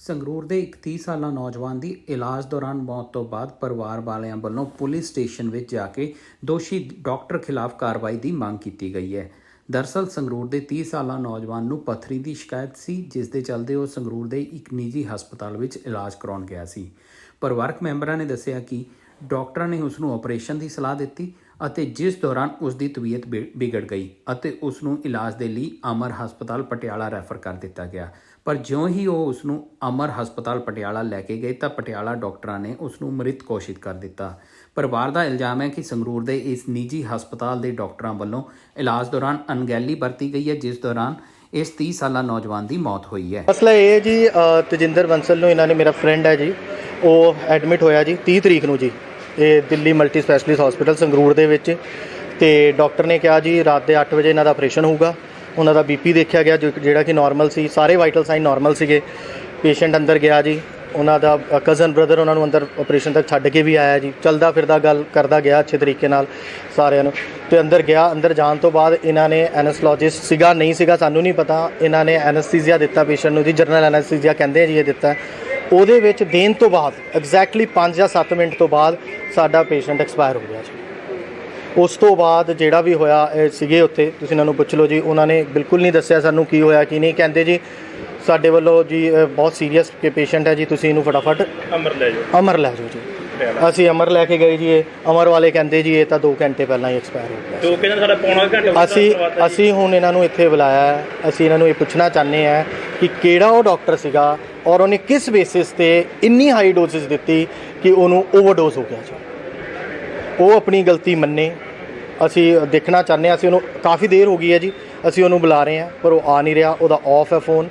ਸੰਗਰੂਰ ਦੇ ਇੱਕ 30 ਸਾਲਾ ਨੌਜਵਾਨ ਦੀ ਇਲਾਜ ਦੌਰਾਨ ਮੌਤ ਤੋਂ ਬਾਅਦ ਪਰਿਵਾਰ ਵਾਲਿਆਂ ਵੱਲੋਂ ਪੁਲਿਸ ਸਟੇਸ਼ਨ ਵਿੱਚ ਜਾ ਕੇ ਦੋਸ਼ੀ ਡਾਕਟਰ ਖਿਲਾਫ ਕਾਰਵਾਈ ਦੀ ਮੰਗ ਕੀਤੀ ਗਈ ਹੈ। ਦਰਸਲ ਸੰਗਰੂਰ ਦੇ 30 ਸਾਲਾ ਨੌਜਵਾਨ ਨੂੰ ਪਥਰੀ ਦੀ ਸ਼ਿਕਾਇਤ ਸੀ, ਜਿਸ ਦੇ ਚੱਲਦੇ ਉਹ ਸੰਗਰੂਰ ਦੇ ਇੱਕ ਨਿੱਜੀ ਹਸਪਤਾਲ ਵਿੱਚ ਇਲਾਜ ਕਰਾਉਣ ਗਿਆ ਸੀ। ਪਰਿਵਾਰਕ ਮੈਂਬਰਾਂ ਨੇ ਦੱਸਿਆ ਕਿ ਡਾਕਟਰਾਂ ਨੇ ਉਸ ਨੂੰ ਆਪਰੇਸ਼ਨ ਦੀ ਸਲਾਹ ਦਿੱਤੀ ਅਤੇ ਜਿਸ ਦੌਰਾਨ ਉਸ ਦੀ ਤਬੀਅਤ ਬਿ- ਵਿਗੜ ਗਈ ਅਤੇ ਉਸ ਨੂੰ ਇਲਾਜ ਦੇ ਲਈ ਅਮਰ ਹਸਪਤਾਲ ਪਟਿਆਲਾ ਰੈਫਰ ਕਰ ਦਿੱਤਾ ਗਿਆ। ਪਰ ਜਿਉਂ ਹੀ ਉਹ ਉਸ ਨੂੰ ਅਮਰ ਹਸਪਤਾਲ ਪਟਿਆਲਾ ਲੈ ਕੇ ਗਏ ਤਾਂ ਪਟਿਆਲਾ ਡਾਕਟਰਾਂ ਨੇ ਉਸ ਨੂੰ ਮ੍ਰਿਤ ਘੋਸ਼ਿਤ ਕਰ ਦਿੱਤਾ। ਪਰਿਵਾਰ ਦਾ ਇਲਜ਼ਾਮ ਹੈ ਕਿ ਸੰਗਰੂਰ ਦੇ ਇਸ ਨਿੱਜੀ ਹਸਪਤਾਲ ਦੇ ਡਾਕਟਰਾਂ ਵੱਲੋਂ ਇਲਾਜ ਦੌਰਾਨ ਅਣਗਹਿਲੀ ਵਰਤੀ ਗਈ ਹੈ, ਜਿਸ ਦੌਰਾਨ ਇਸ 30 ਸਾਲਾ ਨੌਜਵਾਨ ਦੀ ਮੌਤ ਹੋਈ ਹੈ। ਮਸਲਾ ਇਹ ਹੈ ਜੀ ਤਜਿੰਦਰ ਬੰਸਲ ਨੂੰ ਇਹਨਾਂ ਨੇ ਮੇਰਾ ਫਰੈਂਡ ਹੈ ਜੀ। ਉਹ ਐਡਮਿਟ ਹੋਇਆ ਜੀ 30 ਤਰੀਕ ਨੂੰ ਜੀ। ਇਹ Delhi multi specialist hospital Sangrur ਦੇ ਵਿੱਚ। ਤੇ ਡਾਕਟਰ ਨੇ ਕਿਹਾ ਜੀ, ਰਾਤ ਦੇ 8 ਵਜੇ ਇਹਨਾਂ ਦਾ ਆਪਰੇਸ਼ਨ ਹੋਊਗਾ। ਉਹਨਾਂ ਦਾ ਬੀਪੀ ਦੇਖਿਆ ਗਿਆ, ਜੋ- ਜਿਹੜਾ ਕਿ ਨਾਰਮਲ ਸੀ। ਸਾਰੇ ਵਾਈਟਲ ਸਾਈਨ ਨਾਰਮਲ ਸੀਗੇ। ਪੇਸ਼ੈਂਟ ਅੰਦਰ ਗਿਆ ਜੀ। ਉਹਨਾਂ ਦਾ ਕਜ਼ਨ ਬ੍ਰਦਰ ਉਹਨਾਂ ਨੂੰ ਅੰਦਰ ਆਪਰੇਸ਼ਨ ਤੱਕ ਛੱਡ ਕੇ ਵੀ ਆਇਆ ਜੀ। ਚਲਦਾ ਫਿਰਦਾ ਗੱਲ ਕਰਦਾ ਗਿਆ ਅੱਛੇ ਤਰੀਕੇ ਨਾਲ ਸਾਰਿਆਂ ਨੂੰ। ਤੇ ਅੰਦਰ ਗਿਆ, ਅੰਦਰ ਜਾਣ ਤੋਂ ਬਾਅਦ ਇਹਨਾਂ ਨੇ ਐਨਸਲੋਜਿਸਟ ਸੀਗਾ, ਨਹੀਂ ਸੀਗਾ, ਸਾਨੂੰ ਨਹੀਂ ਪਤਾ। ਇਹਨਾਂ ਨੇ ਐਨਸਥੀਸੀਆ ਦਿੱਤਾ ਪੇਸ਼ੈਂਟ ਨੂੰ ਜੀ। ਜਨਰਲ ਐਨਸਥੀਸੀਆ ਕਹਿੰਦੇ ਆ ਜੀ ਇਹ ਦਿੱਤਾ। ਉਹਦੇ ਵਿੱਚ ਦੇਣ ਤੋਂ ਬਾਅਦ ਐਗਜ਼ੈਕਟਲੀ 5 ਜਾਂ 7 ਮਿੰਟ ਤੋਂ ਬਾਅਦ ਸਾਡਾ ਪੇਸ਼ੈਂਟ ਐਕਸਪਾਇਰ ਹੋ ਗਿਆ ਜੀ। ਉਸ ਤੋਂ ਬਾਅਦ ਜਿਹੜਾ ਵੀ ਹੋਇਆ ਸੀਗੇ ਉੱਥੇ ਤੁਸੀਂ ਇਹਨਾਂ ਨੂੰ ਪੁੱਛ ਲਓ ਜੀ ਉਹਨਾਂ ਨੇ ਬਿਲਕੁਲ ਨਹੀਂ ਦੱਸਿਆ ਸਾਨੂੰ ਕੀ ਹੋਇਆ ਕੀ ਨਹੀਂ। ਕਹਿੰਦੇ ਜੀ ਸਾਡੇ ਵੱਲੋਂ ਜੀ ਬਹੁਤ ਸੀਰੀਅਸ ਕੇ ਪੇਸ਼ੈਂਟ ਹੈ ਜੀ ਤੁਸੀਂ ਇਹਨੂੰ ਫਟਾਫਟ ਅਮਰ ਲੈ ਜਾਓ। ਅਮਰ ਲੈ ਜਾਓ ਜੀ। ਅਸੀਂ ਅਮਰ ਲੈ ਕੇ ਗਏ ਜੀ ਇਹ ਅਮਰ ਵਾਲੇ ਕਹਿੰਦੇ ਜੀ ਇਹ ਤਾਂ 2 ਘੰਟੇ ਪਹਿਲਾਂ ਹੀ ਐਕਸਪਾਇਰ ਹੋ ਗਿਆ ਦੋ ਕਹਿੰਦੇ ਸਾਡਾ ਪੌਣਾ ਘੰਟਾ ਅਸੀਂ ਅਸੀਂ ਹੁਣ ਇਹਨਾਂ ਨੂੰ ਇੱਥੇ ਬੁਲਾਇਆ ਹੈ। ਅਸੀਂ ਇਹਨਾਂ ਨੂੰ ਇਹ ਪੁੱਛਣਾ ਚਾਹੁੰਦੇ ਹਾਂ ਕਿ ਕਿਹੜਾ ਉਹ ਡਾਕਟਰ ਸੀਗਾ ਔਰ ਉਹਨੇ ਕਿਸ ਬੇਸਿਸ ਤੇ ਇੰਨੀ ਹਾਈ ਡੋਜ਼ਸ ਦਿੱਤੀ ਕਿ ਉਹਨੂੰ ਓਵਰਡੋਜ਼ ਹੋ ਗਿਆ ਜੀ। ਉਹ ਆਪਣੀ ਗਲਤੀ ਮੰਨੇ। ਅਸੀਂ ਦੇਖਣਾ ਚਾਹੁੰਦੇ ਹਾਂ, ਅਸੀਂ ਉਹਨੂੰ ਕਾਫੀ ਦੇਰ ਹੋ ਗਈ ਹੈ ਜੀ। ਅਸੀਂ ਉਹਨੂੰ ਬੁਲਾ ਰਹੇ ਹਾਂ, ਪਰ ਉਹ ਆ ਨਹੀਂ ਰਿਹਾ, ਉਹਦਾ ਆਫ ਹੈ ਫੋਨ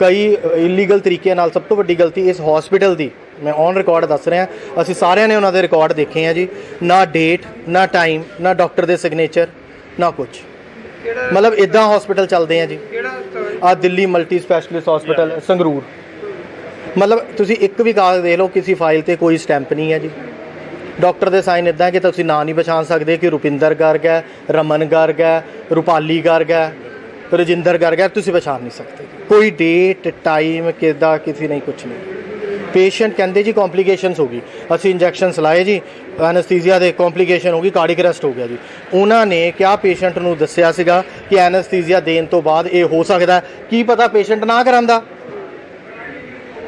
ਕਈ ਇਲੀਗਲ ਤਰੀਕੇ ਨਾਲ ਸਭ ਤੋਂ ਵੱਡੀ ਗਲਤੀ ਇਸ ਹਸਪੀਟਲ ਦੀ, ਮੈਂ ਔਨ ਰਿਕਾਰਡ ਦੱਸ ਰਿਹਾ, ਅਸੀਂ ਸਾਰਿਆਂ ਨੇ ਉਹਨਾਂ ਦੇ ਰਿਕਾਰਡ ਦੇਖੇ ਆ ਜੀ। ਨਾ ਡੇਟ ਨਾ ਟਾਈਮ ਨਾ ਡਾਕਟਰ ਦੇ ਸਿਗਨੇਚਰ ਨਾ ਕੁਝ ਮਤਲਬ ਇਦਾਂ ਹਸਪੀਟਲ ਚੱਲਦੇ ਆ ਜੀ। ਆ Delhi multi specialist hospital Sangrur. ਮਤਲਬ ਤੁਸੀਂ ਇੱਕ ਵੀ ਕਾਗਜ਼ ਦੇ ਲਓ ਕਿਸੇ ਫਾਈਲ ਤੇ ਕੋਈ ਸਟੈਂਪ ਨਹੀਂ ਹੈ ਜੀ। ਡਾਕਟਰ ਦੇ ਸਾਈਨ ਇਦਾਂ ਕਿ ਤੁਸੀਂ ਨਾਂ ਨਹੀਂ ਪਛਾਣ ਸਕਦੇ ਕਿ ਰੁਪਿੰਦਰ ਗਰਗ ਹੈ ਰਮਨ ਗਰਗ ਹੈ ਰੂਪਾਲੀ ਗਰਗ ਹੈ ਰਜਿੰਦਰ ਗਰਗ ਹੈ ਤੁਸੀਂ ਪਛਾਣ ਨਹੀਂ ਸਕਦੇ। ਕੋਈ ਡੇਟ ਟਾਈਮ ਕਿਦਾ ਕਿਸੇ ਨਹੀਂ ਕੁਝ ਨਹੀਂ। ਪੇਸ਼ੈਂਟ ਕਹਿੰਦੇ ਜੀ ਕੰਪਲਿਕੇਸ਼ਨਸ ਹੋ ਗਈ। ਅਸੀਂ ਇੰਜੈਕਸ਼ਨਸ ਲਾਏ ਜੀ ਐਨਸਥੀਸੀਆ ਦੇ ਕੰਪਲਿਕੇਸ਼ਨ ਹੋ ਗਈ ਕਾਰਡਿਕ ਅਰੈਸਟ ਹੋ ਗਿਆ ਜੀ। ਉਹਨਾਂ ਨੇ ਕਿਹਾ ਪੇਸ਼ੈਂਟ ਨੂੰ ਦੱਸਿਆ ਸੀਗਾ ਕਿ ਐਨਸਥੀਸੀਆ ਦੇਣ ਤੋਂ ਬਾਅਦ ਇਹ ਹੋ ਸਕਦਾ ਕੀ ਪਤਾ ਪੇਸ਼ੈਂਟ ਨਾ ਕਰਾਂਦਾ?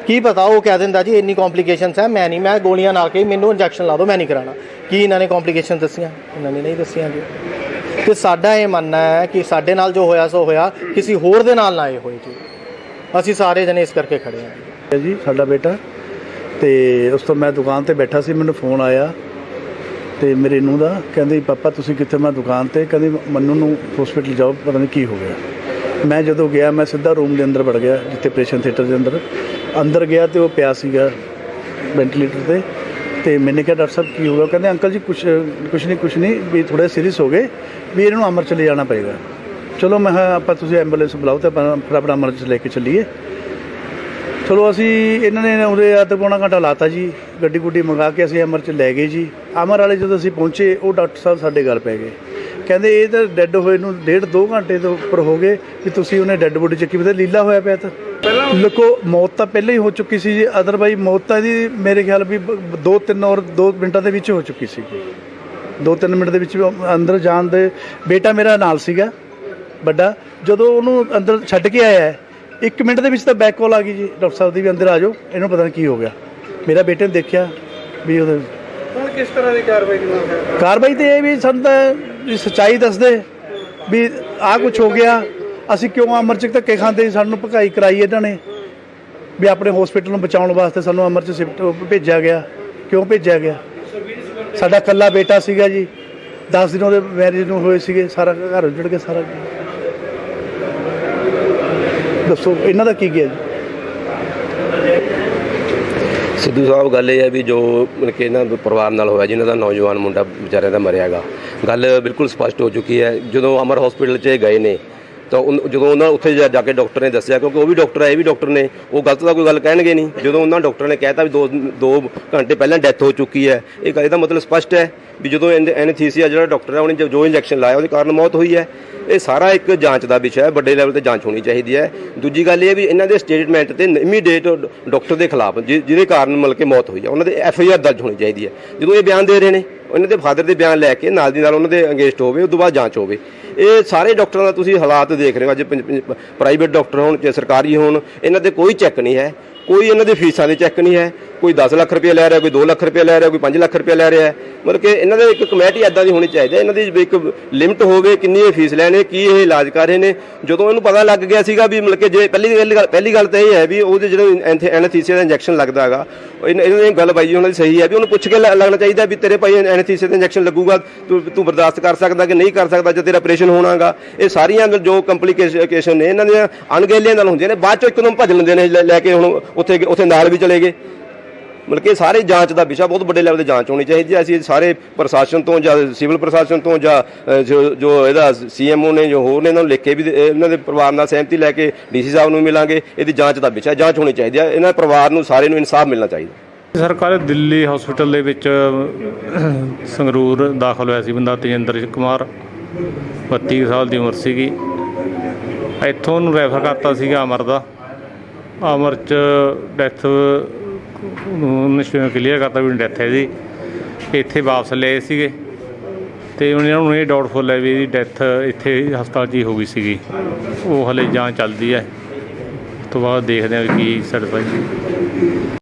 ਕੀ ਪਤਾ ਉਹ ਕਹਿ ਦਿੰਦਾ ਜੀ, ਇੰਨੀ ਕੰਪਲਿਕੇਸ਼ਨਸ ਹੈ, ਮੈਂ ਨਹੀਂ, ਮੈਂ ਗੋਲੀਆਂ ਨਾਲ ਕੇ ਮੈਨੂੰ ਇੰਜੈਕਸ਼ਨ ਲਾ ਦਿਓ, ਮੈਂ ਨਹੀਂ ਕਰਾਣਾ ਕੀ ਇਹਨਾਂ ਨੇ ਕੰਪਲਿਕੇਸ਼ਨ ਦੱਸੀਆਂ? ਇਹਨਾਂ ਨੇ ਨਹੀਂ ਦੱਸੀਆਂ ਜੀ। ਤੇ ਸਾਡਾ ਇਹ ਮੰਨਣਾ ਹੈ ਕਿ ਸਾਡੇ ਨਾਲ ਜੋ ਹੋਇਆ, ਸੋ ਹੋਇਆ, ਕਿਸੇ ਹੋਰ ਦੇ ਨਾਲ ਨਾ ਇਹ ਹੋਏ ਜੀ। ਅਸੀਂ ਸਾਰੇ ਜਣੇ ਇਸ ਕਰਕੇ ਖੜੇ ਹਾਂ। ਜੀ, ਸਾਡਾ ਬੇਟਾ ਤੇ ਉਸ ਤੋਂ ਮੈਂ ਦੁਕਾਨ ਤੇ ਬੈਠਾ ਸੀ, ਮੈਨੂੰ ਫੋਨ ਆਇਆ ਤੇ ਮੇਰੇ ਨੂੰ ਦਾ, ਕਹਿੰਦੇ, ਪਾਪਾ, ਤੁਸੀਂ ਕਿੱਥੇ? ਮੈਂ ਦੁਕਾਨ ਤੇ, ਕਹਿੰਦੇ, ਮੰਨੂ ਨੂੰ ਹਸਪੀਟਲ ਜਾਓ, ਪਤਾ ਨਹੀਂ ਕੀ ਹੋ ਗਿਆ। ਮੈਂ ਜਦੋਂ ਗਿਆ, ਮੈਂ ਸਿੱਧਾ ਰੂਮ ਦੇ ਅੰਦਰ ਵੜ ਗਿਆ, ਜਿੱਥੇ ਆਪਰੇਸ਼ਨ ਥੀਏਟਰ ਦੇ ਅੰਦਰ। ਅੰਦਰ ਗਿਆ ਤੇ ਉਹ ਪਿਆ ਸੀਗਾ ਵੈਂਟੀਲੇਟਰ ਤੇ ਤੇ ਮੈਨੇ ਕਿਹਾ, ਡਾਕਟਰ ਸਾਹਿਬ, ਕੀ ਹੋ ਗਿਆ? ਕਹਿੰਦੇ, ਅੰਕਲ ਜੀ, ਕੁਛ ਕੁਛ ਨਹੀਂ ਕੁਛ ਨਹੀਂ ਵੀ ਥੋੜੇ ਸੀਰੀਅਸ ਹੋ ਗਏ, ਵੀ ਇਹਨਾਂ ਨੂੰ ਅਮਰ ਚ ਲੈ ਜਾਣਾ ਪਏਗਾ। ਚਲੋ, ਮੈਂ ਕਿਹਾ, ਆਪਾਂ ਤੁਸੀਂ ਐਂਬੂਲੈਂਸ ਬੁਲਾਓ ਤੇ ਆਪਾਂ ਫਿਰ ਆਪਣਾ ਅਮਰ ਚ ਲੈ ਕੇ ਚੱਲੀਏ। ਚਲੋ ਅਸੀਂ ਇਹਨਾਂ ਨੇ ਉਹਦੇ ਅੱਧ ਪੌਣਾ ਘੰਟਾ ਲਾਤਾ ਜੀ, ਗੱਡੀ ਗੁੱਡੀ ਮੰਗਾ ਕੇ ਅਸੀਂ ਅਮਰ ਚ ਲੈ ਗਏ ਜੀ। ਅਮਰ ਵਾਲੇ ਜਦੋਂ ਅਸੀਂ ਪਹੁੰਚੇ, ਉਹ ਡਾਕਟਰ ਸਾਹਿਬ ਸਾਡੇ ਗੱਲ ਪੈ ਗਏ। ਕਹਿੰਦੇ ਇਹ ਤਾਂ ਡੈੱਡ ਹੋਏ ਨੂੰ ਡੇਢ ਦੋ ਘੰਟੇ ਤੋਂ ਉੱਪਰ ਹੋ ਗਏ ਵੀ ਤੁਸੀਂ ਉਹਨੇ ਡੈੱਡ ਬੋਡੀ ਚੱਕੀ, ਪਤਾ ਲੀਲਾ ਹੋਇਆ ਪਿਆ ਤਾਂ। ਲੁਕੋ, ਮੌਤ ਤਾਂ ਪਹਿਲਾਂ ਹੀ ਹੋ ਚੁੱਕੀ ਸੀ ਜੀ ਅਦਰਵਾਈਜ਼ ਮੌਤ ਤਾਂ ਇਹਦੀ ਮੇਰੇ ਖਿਆਲ ਵੀ ਬ- ਦੋ ਤਿੰਨ ਔਰ ਦੋ ਮਿੰਟਾਂ ਦੇ ਵਿੱਚ ਹੋ ਚੁੱਕੀ ਸੀ। ਦੋ ਤਿੰਨ ਮਿੰਟ ਦੇ ਵਿੱਚ ਉਹ ਅੰਦਰ ਜਾਣ ਦੇ ਬੇਟਾ ਮੇਰਾ ਨਾਲ ਸੀਗਾ, ਵੱਡਾ। ਜਦੋਂ ਉਹਨੂੰ ਅੰਦਰ ਛੱਡ ਕੇ ਆਇਆ ਇੱਕ ਮਿੰਟ ਦੇ ਵਿੱਚ ਤਾਂ ਬੈਕ ਕਾਲ ਆ ਗਈ ਜੀ ਡਾਕਟਰ ਸਾਹਿਬ ਦੀ ਵੀ ਅੰਦਰ ਆ ਜਾਓ ਇਹਨੂੰ ਪਤਾ ਨਹੀਂ ਕੀ ਹੋ ਗਿਆ। ਮੇਰਾ ਬੇਟੇ ਨੇ ਦੇਖਿਆ ਵੀ ਉਹਦੇ ਹੁਣ ਕਿਸ ਤਰ੍ਹਾਂ ਦੀ ਕਾਰਵਾਈ ਦੀ ਮੰਗ ਹੈ? ਕਾਰਵਾਈ ਤੇ ਇਹ ਵੀ ਸਾਨੂੰ ਤਾਂ ਸੱਚਾਈ ਦੱਸਦੇ ਵੀ ਆਹ ਕੁਝ ਹੋ ਗਿਆ। ਅਸੀਂ ਕਿਉਂ ਅਮਰਚਕ ਧੱਕੇ ਖਾਂਦੇ ਸੀ? ਸਾਨੂੰ ਭਕਾਈ ਕਰਾਈ ਇਹਨਾਂ ਨੇ। ਵੀ ਆਪਣੇ ਹਸਪੀਟਲ ਨੂੰ ਬਚਾਉਣ ਵਾਸਤੇ ਸਾਨੂੰ ਅਮਰਚ ਸ਼ਿਫਟ ਭੇਜਿਆ ਗਿਆ। ਕਿਉਂ ਭੇਜਿਆ ਗਿਆ? ਸਾਡਾ ਕੱਲਾ ਬੇਟਾ ਸੀਗਾ ਜੀ। 10 ਦਿਨ ਉਹਦੇ ਮੈਰਿਜ ਨੂੰ ਹੋਏ ਸੀਗੇ ਸਾਰਾ ਘਰ ਉੱਜੜ ਗਿਆ ਸਾਰਾ ਦੱਸੋ, ਇਹਨਾਂ ਦਾ ਕੀ ਗਿਆ ਜੀ? ਸਿੱਧੂ ਸਾਹਿਬ, ਗੱਲ ਇਹ ਹੈ ਵੀ ਜੋ ਮਤਲਬ ਕਿ ਇਹਨਾਂ ਦੇ ਪਰਿਵਾਰ ਨਾਲ ਹੋਇਆ, ਜਿਨ੍ਹਾਂ ਦਾ ਨੌਜਵਾਨ ਮੁੰਡਾ ਵਿਚਾਰਿਆਂ ਦਾ ਮਰਿਆਗਾ ਗੱਲ ਬਿਲਕੁਲ ਸਪਸ਼ਟ ਹੋ ਚੁੱਕੀ ਹੈ। ਜਦੋਂ ਅਮਰ ਹਸਪੀਟਲ 'ਚ ਇਹ ਗਏ ਨੇ, ਤਾਂ ਉਨ- ਜਦੋਂ ਉਹਨਾਂ ਉੱਥੇ ਜਾ ਜਾ ਕੇ ਡਾਕਟਰ ਨੇ ਦੱਸਿਆ, ਕਿਉਂਕਿ ਉਹ ਵੀ ਡਾਕਟਰ ਹੈ, ਇਹ ਵੀ ਡਾਕਟਰ ਨੇ, ਉਹ ਗਲਤ ਤਾਂ ਕੋਈ ਗੱਲ ਕਹਿਣਗੇ ਨਹੀਂ। ਜਦੋਂ ਉਹਨਾਂ ਡਾਕਟਰ ਨੇ ਕਹਿਤਾ ਵੀ ਦੋ ਦੋ ਘੰਟੇ ਪਹਿਲਾਂ ਡੈਥ ਹੋ ਚੁੱਕੀ ਹੈ, ਇਹ ਗੱਲ- ਇਹਦਾ ਮਤਲਬ ਸਪਸ਼ਟ ਹੈ ਵੀ ਜਦੋਂ ਐਨਥੀਸੀਆ ਜਿਹੜਾ ਡਾਕਟਰ ਹੈ, ਉਹਨੇ ਜੋ- ਜੋ ਇੰਜੈਕਸ਼ਨ ਲਾਇਆ, ਉਹਦੇ ਕਾਰਨ ਮੌਤ ਹੋਈ ਹੈ। ਇਹ ਸਾਰਾ ਇੱਕ ਜਾਂਚ ਦਾ ਵਿਸ਼ਾ ਹੈ, ਵੱਡੇ ਲੈਵਲ ਤੇ ਜਾਂਚ ਹੋਣੀ ਚਾਹੀਦੀ ਹੈ। ਦੂਜੀ ਗੱਲ ਇਹ ਵੀ ਇਹਨਾਂ ਦੇ ਸਟੇਟਮੈਂਟ ਤੇ ਇਮੀਡੀਏਟ ਡਾਕਟਰ ਦੇ ਖਿਲਾਫ ਜਿ- ਜਿਹਦੇ ਕਾਰਨ ਮਤਲਬ ਕਿ ਮੌਤ ਹੋਈ ਹੈ, ਉਹਨਾਂ ਦੇ ਐਫ ਆਈ ਆਰ ਦਰਜ ਹੋਣੀ ਚਾਹੀਦੀ ਹੈ। ਜਦੋਂ ਇਹ ਬਿਆਨ ਦੇ ਰਹੇ ਨੇ ਇਹਨਾਂ ਦੇ ਫਾਦਰ ਦੇ ਬਿਆਨ ਲੈ ਕੇ ਨਾਲ ਦੀ ਨਾਲ ਉਹਨਾਂ ਦੇ ਅਗੇਂਸਟ ਹੋਵੇ, ਉਸ ਤੋਂ ਬਾਅਦ ਜਾਂਚ ਹੋਵੇ। ਇਹ ਸਾਰੇ ਡਾਕਟਰਾਂ ਦਾ ਤੁਸੀਂ ਹਾਲਾਤ ਦੇਖ ਰਹੇ ਹੋ, ਅੱਜ ਪ੍ਰਾਈਵੇਟ ਡਾਕਟਰ ਹੋਣ ਜਾਂ ਸਰਕਾਰੀ ਹੋਣ, ਇਹਨਾਂ ਤੇ ਕੋਈ ਚੈੱਕ ਨਹੀਂ ਹੈ। ਕੋਈ ਇਹਨਾਂ ਦੇ ਫੀਸਾਂ ਦੇ ਚੈੱਕ ਨਹੀਂ ਹੈ, ਕੋਈ 10 ਲੱਖ ਰੁਪਏ ਲੈ ਰਿਹਾ, ਕੋਈ 2 ਲੱਖ ਰੁਪਏ ਲੈ ਰਿਹਾ, ਕੋਈ 5 ਲੱਖ ਰੁਪਏ ਲੈ ਰਿਹਾ ਮਤਲਬ ਕਿ ਇਹਨਾਂ ਦੇ ਇੱਕ ਕਮੇਟੀ ਐਦਾਂ ਦੀ ਹੋਣੀ ਚਾਹੀਦੀ ਹੈ, ਇਹਨਾਂ ਦੀ ਇੱਕ ਲਿਮਟ ਹੋਵੇ ਕਿੰਨੀ ਇਹ ਫੀਸ ਲੈਣੇ, ਕੀ ਇਹ ਇਲਾਜ ਕਰ ਰਹੇ ਨੇ। ਜਦੋਂ ਇਹਨੂੰ ਪਤਾ ਲੱਗ ਗਿਆ ਸੀਗਾ ਵੀ ਮਤਲਬ ਕਿ ਜੇ ਪਹਿਲੀ ਪਹਿਲੀ ਗੱਲ ਪਹਿਲੀ ਗੱਲ ਤਾਂ ਇਹ ਹੈ ਵੀ ਉਹਦੇ ਜਿਹੜੇ ਐਨਥੀਸੀਆ ਦਾ ਇੰਜੈਕਸ਼ਨ ਲੱਗਦਾ ਹੈਗਾ ਇਹਨਾਂ ਇਹਨਾਂ ਦੀ ਗੱਲ ਬਾਈ ਉਹਨਾਂ ਦੀ ਸਹੀ ਹੈ ਵੀ ਉਹਨੂੰ ਪੁੱਛ ਕੇ ਲੱਗਣਾ ਚਾਹੀਦਾ ਵੀ ਤੇਰੇ ਭਾਈ ਐਨਥੀਸੀਆ ਦਾ ਇੰਜੈਕਸ਼ਨ ਲੱਗੂਗਾ, ਤੂੰ ਤੂੰ ਬਰਦਾਸ਼ਤ ਕਰ ਸਕਦਾ ਕਿ ਨਹੀਂ ਕਰ ਸਕਦਾ ਜੇ ਤੇਰਾ ਆਪਰੇਸ਼ਨ ਹੋਣਾਗਾ। ਇਹ ਸਾਰੀਆਂ ਜੋ ਕੰਪਲਿਕੇਸ਼ਨ ਨੇ, ਇਹਨਾਂ ਦੀਆਂ ਅਣਗਹਿਲੀਆਂ ਨਾਲ ਹੁੰਦੀਆਂ ਨੇ, ਬਾਅਦ ਚੋਂ ਇੱਕਦਮ ਭੱਜ ਲੈਂਦੇ ਨੇ ਲੈ ਕੇ ਹੁਣ ਉੱਥੇ ਉੱਥੇ ਨਾਲ ਵੀ ਚਲੇ ਗਏ। ਮਤਲਬ ਕਿ ਸਾਰੇ ਜਾਂਚ ਦਾ ਵਿਸ਼ਾ ਬਹੁਤ ਵੱਡੇ ਲੈਵਲ ਤੇ ਜਾਂਚ ਹੋਣੀ ਚਾਹੀਦੀ ਹੈ। ਅਸੀਂ ਸਾਰੇ ਪ੍ਰਸ਼ਾਸਨ ਤੋਂ ਜਾਂ ਸਿਵਲ ਪ੍ਰਸ਼ਾਸਨ ਤੋਂ ਜਾਂ ਜੋ ਜੋ ਇਹਦਾ ਸੀਐਮਓ ਨੇ, ਜੋ ਹੋਰ ਨੇ, ਇਹਨਾਂ ਨੂੰ ਲਿਖ ਕੇ ਵੀ ਇਹਨਾਂ ਦੇ ਪਰਿਵਾਰ ਨਾਲ ਸਹਿਮਤੀ ਲੈ ਕੇ ਡੀਸੀ ਸਾਹਿਬ ਨੂੰ ਮਿਲਾਂਗੇ। ਇਹਦੀ ਜਾਂਚ ਦਾ ਵਿਸ਼ਾ ਜਾਂਚ ਹੋਣੀ ਚਾਹੀਦੀ ਹੈ। ਇਹਨਾਂ ਪਰਿਵਾਰ ਨੂੰ ਸਾਰੇ ਨੂੰ ਇਨਸਾਫ ਮਿਲਣਾ ਚਾਹੀਦਾ। ਸਰਕਾਰ ਦਿੱਲੀ ਹਸਪੀਟਲ ਦੇ ਵਿੱਚ ਸੰਗਰੂਰ ਦਾਖਲ ਹੋਇਆ ਸੀ ਬੰਦਾ ਤੇਜਿੰਦਰ ਕੁਮਾਰ 32 ਕੁ ਸਾਲ ਦੀ ਉਮਰ ਸੀਗੀ। ਇੱਥੋਂ ਉਹਨੂੰ ਰੈਫਰ ਕਰਤਾ ਸੀਗਾ ਅਮਰ ਦਾ। ਅਮਰ ਚ ਡੈਥ ਉਹਨੇ ਕਲੀਅਰ ਕਰਤਾ ਵੀ ਡੈਥ ਹੈ ਜੀ। ਇੱਥੇ ਵਾਪਸ ਲਏ ਸੀਗੇ ਤੇ ਉਹਨਾਂ ਨੂੰ ਇਹ ਡਾਊਟਫੁਲ ਹੈ ਵੀ ਇਹਦੀ ਡੈਥ ਇੱਥੇ ਹਸਪਤਾਲ 'ਚ ਹੀ ਹੋ ਗਈ ਸੀਗੀ। ਉਹ ਹਲੇ ਜਾਂਚ ਚੱਲਦੀ ਹੈ। ਉਸ ਤੋਂ ਬਾਅਦ ਦੇਖਦੇ ਹਾਂ ਵੀ ਕੀ ਸਰਪੰਚ